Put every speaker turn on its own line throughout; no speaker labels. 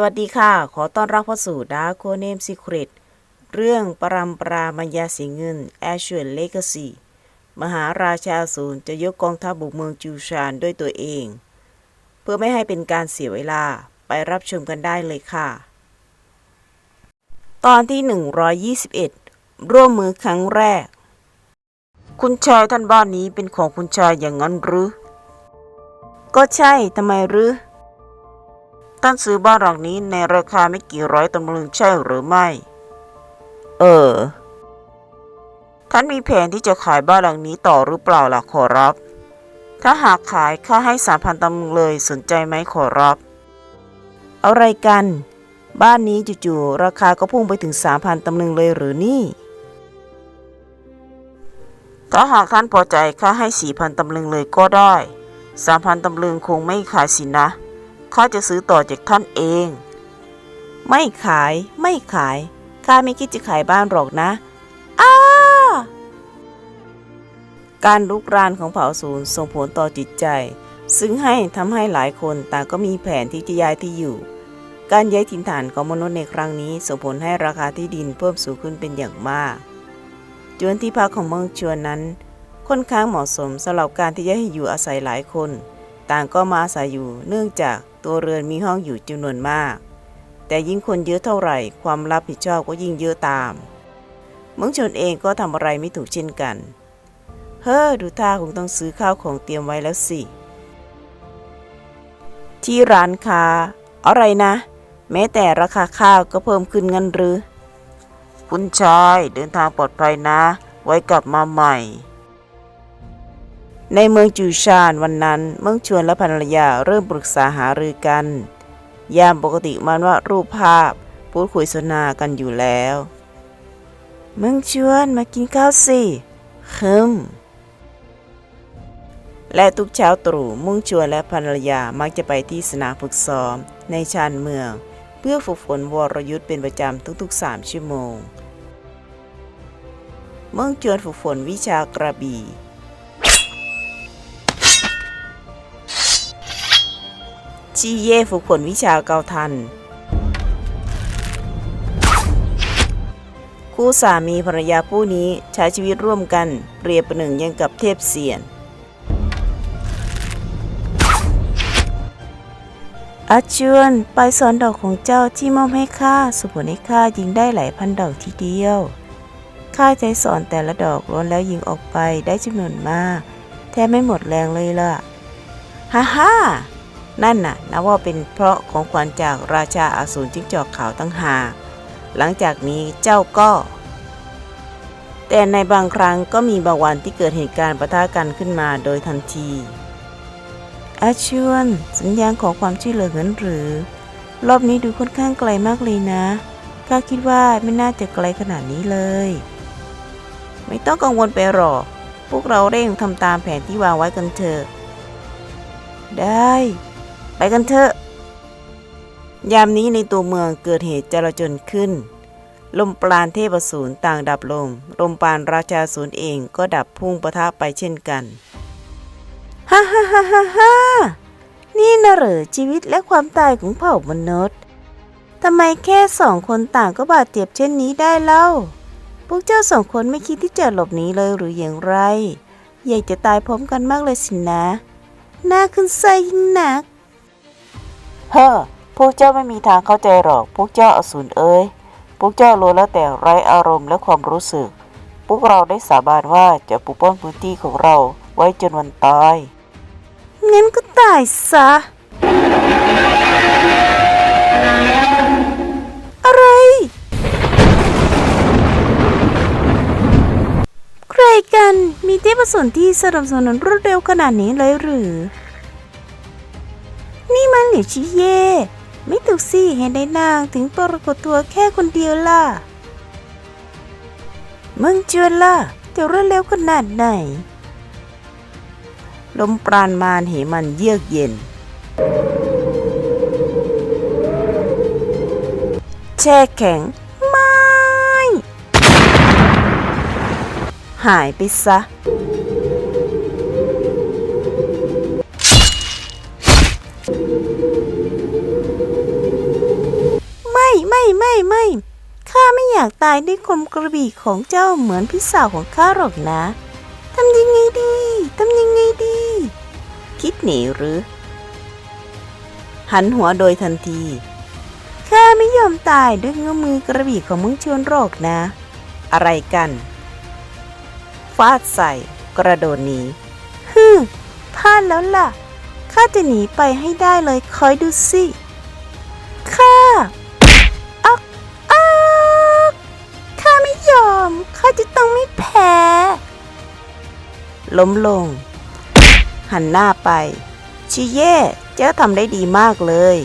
สวัสดีค่ะ ขอต้อนรับเข้าสู่ดาร์ c เนม Secret เรื่องปรำปรามัญญาสีเงิน a s h u r e Legacy มหาราชาอสูรจะยกกองทัพบุกเมืองจูชานด้วยตัวเอง เพื่อไม่ให้เป็นการเสียเวลาไปรับชมกันได้เลยค่ะ ตอนที่ 121 ร่วมมือครั้งแรก คุณชายท่านบ้านนี้เป็นของคุณชายอย่างนั้นหรือ ก็ใช่ทำไมหรือ ท่านซื้อบ้านหลังนี้ในราคาไม่กี่ร้อยตำลึงใช่หรือไม่ เออ ท่านมีแผนที่จะขายบ้านหลังนี้ต่อหรือเปล่าล่ะขอรับ ถ้าหากขายค่าให้สามพันตำลึงเลยสนใจไหมขอรับเอาไรกัน บ้านนี้จู่ๆราคาก็พุ่งไปถึงสามพันตำลึงเลยหรือนี่ ถ้าหากท่านพอใจค่าให้สี่พันตำลึงเลยก็ได้สามพันตำลึงคงไม่ขายสินะ เขาจะซื้อต่อจากท่านเอง ไม่ขายไม่ขายข้าไม่คิดจะขายบ้านหรอกนะอ้าการลุกรานของเผ่าศูนย์ส่งผลต่อจิตใจ ซึ่งให้ทำให้หลายคนต่างก็มีแผนที่จะย้ายที่อยู่ การย้ายถิ่นฐานของมนุษย์ในครั้งนี้ส่งผลให้ราคาที่ดินเพิ่มสูงขึ้นเป็นอย่างมากจวนที่พักของเมืองชวนนั้น ค่อนข้างเหมาะสมสำหรับการที่จะให้อยู่อาศัยหลายคน ต่างก็มาอาศัยอยู่เนื่องจาก ตัวเรือนมีห้องอยู่จำนวนมาก แต่ยิ่งคนเยอะเท่าไหร่ ความรับผิดชอบก็ยิ่งเยอะตามเมืองชนเองก็ทำอะไรไม่ถูกเช่นกัน เฮ้อดูท่าคงต้องซื้อข้าวของเตรียมไว้แล้วสิ ที่ร้านค้า อะไรนะ แม้แต่ราคาข้าวก็เพิ่มขึ้นงั้นหรือ คุณชายเดินทางปลอดภัยนะ ไว้กลับมาใหม่ ในเมืองจูชานวันนั้นเมืองชวนและภรรยาเริ่มปรึกษาหารือกัน ยามปกติมันว่ารูปภาพพูดคุยสนทนากันอยู่แล้ว เมืองชวนมากินข้าวสิคึมและทุกเช้าตรู่มุ่งชวนและภรรยามักจะไปที่สนามฝึกซ้อม ในชานเมือง เพื่อฝึกฝนวรยุทธ์เป็นประจำทุกๆ3ชั่วโมง เมืองจวนฝึกฝนวิชากระบี่ ชีเย่ฝึกฝนวิชาเกาทัน คู่สามีภรรยาผู้นี้ใช้ชีวิตร่วมกันเปรียบประหนึ่งยังกับเทพเสียน อาชวนไปสอนดอกของเจ้าที่มอบให้ข้าสมผลให้ข้ายิงได้หลายพันดอกทีเดียวข้าใจสอนแต่ละดอกล้นแล้วยิงออกไปได้จำนวนมาก แทบไม่หมดแรงเลยล่ะ ฮ่าฮ่า นั่นน่ะนับว่าเป็นเพราะของขวัญจากราชาอาสูรจิ้งจอกขาวตั้งหา หลังจากนี้เจ้าก็ แต่ในบางครั้งก็มีบางวันที่เกิดเหตุการณ์ประทะกันขึ้นมาโดยทันทีอาชวนสัญญาณของความช่วยเหลือเงินหรือ รอบนี้ดูค่อนข้างไกลมากเลยนะข้าคิดว่าไม่น่าจะไกลขนาดนี้เลย ไม่ต้องกังวลไปหรอก พวกเราเร่งทำตามแผนที่วางไว้กันเถอะ ได้ ไปกันเถอะ ยามนี้ในตัวเมืองเกิดเหตุจลาจลขึ้น ลมปราณเทพสูรต่างดับลงลมปราณราชาสูรเองก็ดับพุ่งปะทะไปเช่นกัน ฮ่าฮ่าฮ่าฮ่าฮ่านี่นะเหรอชีวิตและความตายของเผ่ามนุษย์ทำไมแค่สองคนต่างก็บาดเจ็บเช่นนี้ได้เล่า พวกเจ้าสองคนไม่คิดที่จะหลบหนีเลยหรืออย่างไร อยากจะตายพร้อมกันมากเลยสินะ น่าขึ้นไส้ยิ่งหนัก เฮ้อพวกเจ้าไม่มีทางเข้าใจหรอก พวกเจ้าอสูรเอ้ย พวกเจ้ารู้แล้วแต่ไร้อารมณ์และความรู้สึก พวกเราได้สาบานว่าจะปกป้องพื้นที่ของเราไว้จนวันตาย งั้นก็ตายซะ อะไร ใครกันมีเทพสนที่สนับสนุนรวดเร็วขนาดนี้เลยหรือ นี่มันหลิวชิเย่ ไม่ถูกสิเห็นได้นางถึงปรากฏตัวแค่คนเดียวล่ะ มึงจวนล่ะจะรวดเร็วขนาดไหน ลมปราณมารเหมันเยือกเย็น แช่แข็ง ไม่ หายไปซะ ไม่ไม่ไม่ข้าไม่อยากตายด้วยคมกระบี่ของเจ้าเหมือนพี่สาวของข้าหรอกนะทำยังไงดีทำยังไงดี คิดหนีหรือ หันหัวโดยทันทีข้าไม่ยอมตายด้วยเงื้อมือกระบี่ของมึงชวนหรอกนะ อะไรกันฟาดใส่ กระโดดหนีฮึพลาดแล้วล่ะข้าจะหนีไปให้ได้เลยคอยดูสิ มข้าจะต้องไม่แพ้ ล้มลง หันหน้าไป ชิเย่เจ้าทำได้ดีมากเลย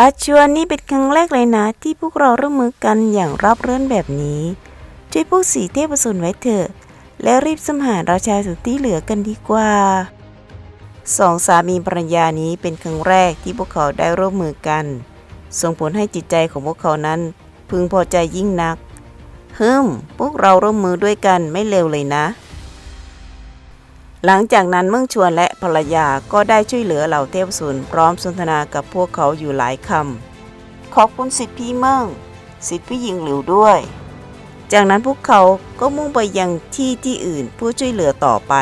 อาชวนนี่เป็นครั้งแรกเลยนะ ที่พวกเราร่วมมือกันอย่างรับเรื่อนแบบนี้ ช่วยพวกสีเทพสุนไว้เถอะ แล้วรีบสมหารราชาสุดที่เหลือกันดีกว่าสองสามีภรรยานี้เป็นครั้งแรกที่พวกเขาได้ร่วมมือกัน ส่งผลให้จิตใจของพวกเขานั้น พึงพอใจยิ่งนัก ฮึมพวกเราร่วมมือด้วยกันไม่เลวเลยนะ หลังจากนั้นเมืองชวนและภรรยาก็ได้ช่วยเหลือเหล่าเทพสุนพร้อมสนทนากับพวกเขาอยู่หลายคำขอบคุณสิทธิพี่เมืองสิทธิพี่หญิงหลิวด้วย จากนั้นพวกเขาก็มุ่งไปยังที่ที่อื่นเพื่อช่วยเหลือต่อไป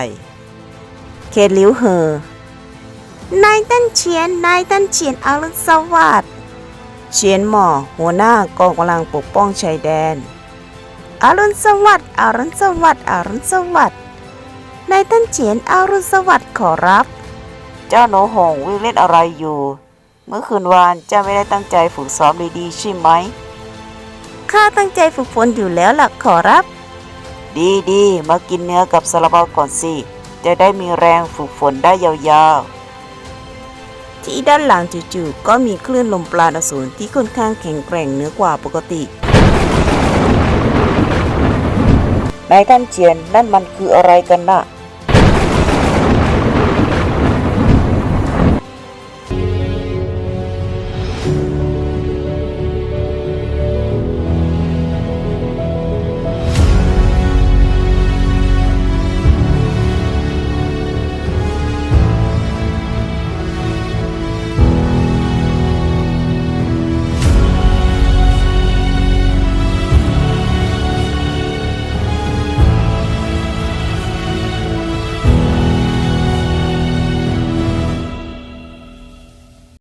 เขตหลิวเหอนายตั้นเฉียน นายตั้นเฉียนอรุณสวัสดิ์เฉียนหมอหัวหน้ากองกำลังปกป้องชายแดน อรุณสวัสดิ์อรุณสวัสดิ์อรุณสวัสดิ์นายตั้นเฉียนอรุณสวัสดิ์ขอรับ เจ้าโหนหงวิ่งเล่นอะไรอยู่ เมื่อคืนวานเจ้าไม่ได้ตั้งใจฝึกซ้อมดีๆใช่ไหมข้าตั้งใจฝึกฝนอยู่แล้วล่ะขอรับ ดีดีๆมากินเนื้อกับซาลาเปาก่อนสิ จะได้มีแรงฝึกฝนได้ยาวๆ ที่ด้านหลังจู่ๆก็มีคลื่นลมปราณอสูรที่ค่อนข้างแข็งแกร่งเหนือกว่าปกติ นายท่านเจียนนั่นมันคืออะไรกันน่ะ